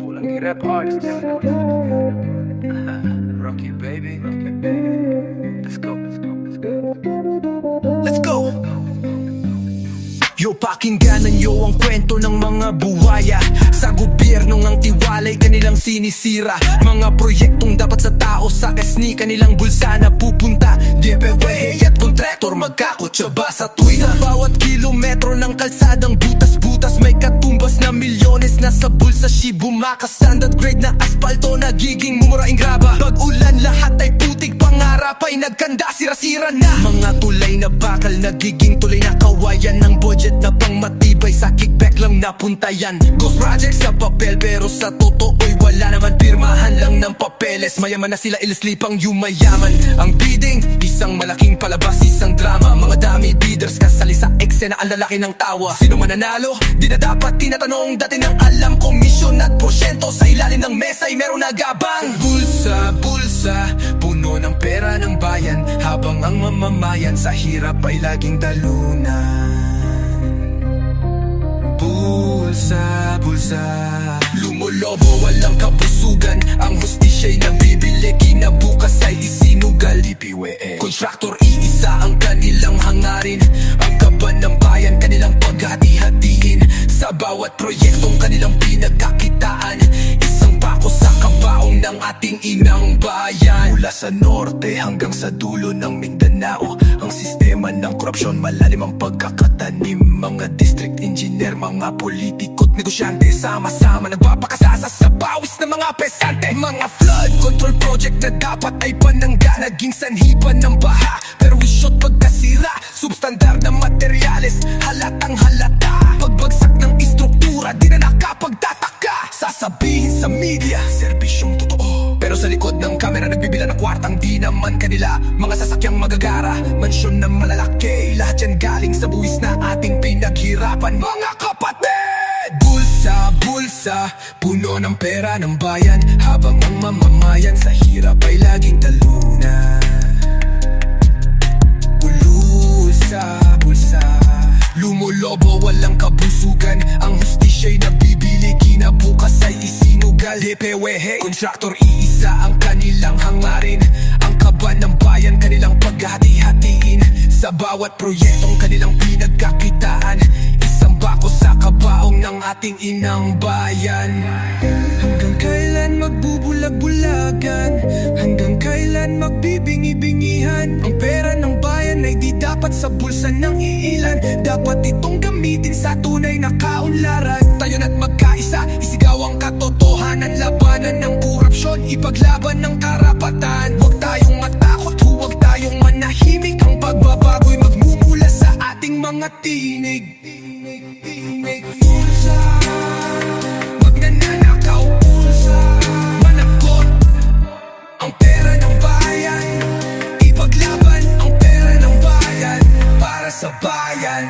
Pulang rap artist. Rocky baby. Let's go, let's go, let's go Let's go! Yo, pakinggan ninyo ang kwento ng mga buwaya Sa gobyerno ng tiwalay kanilang sinisira. Mga proyektong dapat sa tao sa kasni kanilang bulsa na pupunta. DPWH at kontraktor magkakutsaba sa tuwing? Sa bawat kilometro ng kalsadang butas-butas May na milyones na sa bulsa Shibumaka standard grade na asfalto Nagiging mumuraing graba. Pag ulan lahat ay putik Pangarap ay nagkanda sira-sira na. Mga tulay na bakal Nagiging tulay na kawayan. Ng budget na pang matibay Sa kickback lang napunta yan Ghost project sa papel Pero sa totoo'y wala naman. Pirmahan lang ng papeles Mayaman na sila ilislipang yumayaman. Ang bidding Isang malaking palabas Isang drama. Mga dami bidders Kasali sa eksena Ang lalaki ng tawa. Sino mananalo? Di na dapat tinatanong. Dati nang alam Komisyon at porsyento Sa ilalim ng mesa ay meron nagabang. Bulsa, bulsa Puno ng pera ng bayan. Habang ang mamamayan Sa hirap ay laging dalunan Bulsa, bulsa. Lumulobo, walang kabusugan Ang hustisya'y nabibili Kinabukas ay isinugal. DPWE Kontraktor iisa ang kanilang hangarin. Ang ng bayan kanilang paghati-hatiin Sa bawat proyektong kanilang pinagkakitaan Isang pako sa kabaong ng ating inang bayan. Mula sa norte hanggang sa dulo ng Mindanao Ang sistema ng korupsyon malalim ang pagkakatanim. Mga district engineer, mga politiko't negosyante Sama-sama nagpapakasasa sa bawis ng mga pesante. Mga flood control project na dapat ay panangga Naging sanhipan ng baha sa likod ng kamera Nagbibila ng kwartang Di naman kanila. Mga sasakyang magagara Mansyon na malalaki. Lahat yan galing sa buwis na ating pinaghirapan Mga kapatid! Bulsa, bulsa Puno ng pera ng bayan. Habang ang mamamayan Sa hirap ay laging talunan. Bulsa, bulsa Lumulobo, walang kabusugan. Ang hustisya'y nabibili Kinabukas ay isinugal. DPWH Kontraktor iisa ang kanilang hangarin. Ang kaban ng bayan kanilang paghati-hatiin. Sa bawat proyektong kanilang pinagkakitaan Isang bako sa kabaong ng ating inang bayan. Hanggang kailan magbubulag-bulagan? Hanggang kailan magbibingi-bingihan? Ang pera ng bayan ay di dapat sa bulsa ng iilan. Dapat itong gamitin sa tunay na kaunlaran. Tayo na't magkaisa, isigaw ang katotohanan Labanan ng ipaglaban ng karapatan. Huwag tayong matakot, huwag tayong manahimik. Ang pagbabago'y magmumula sa ating mga tinig. Tinig, tinig, pulsa. Magnanakaw, pulsa. Managot ang pera ng bayan. Ipaglaban ang ng bayan Para sa bayan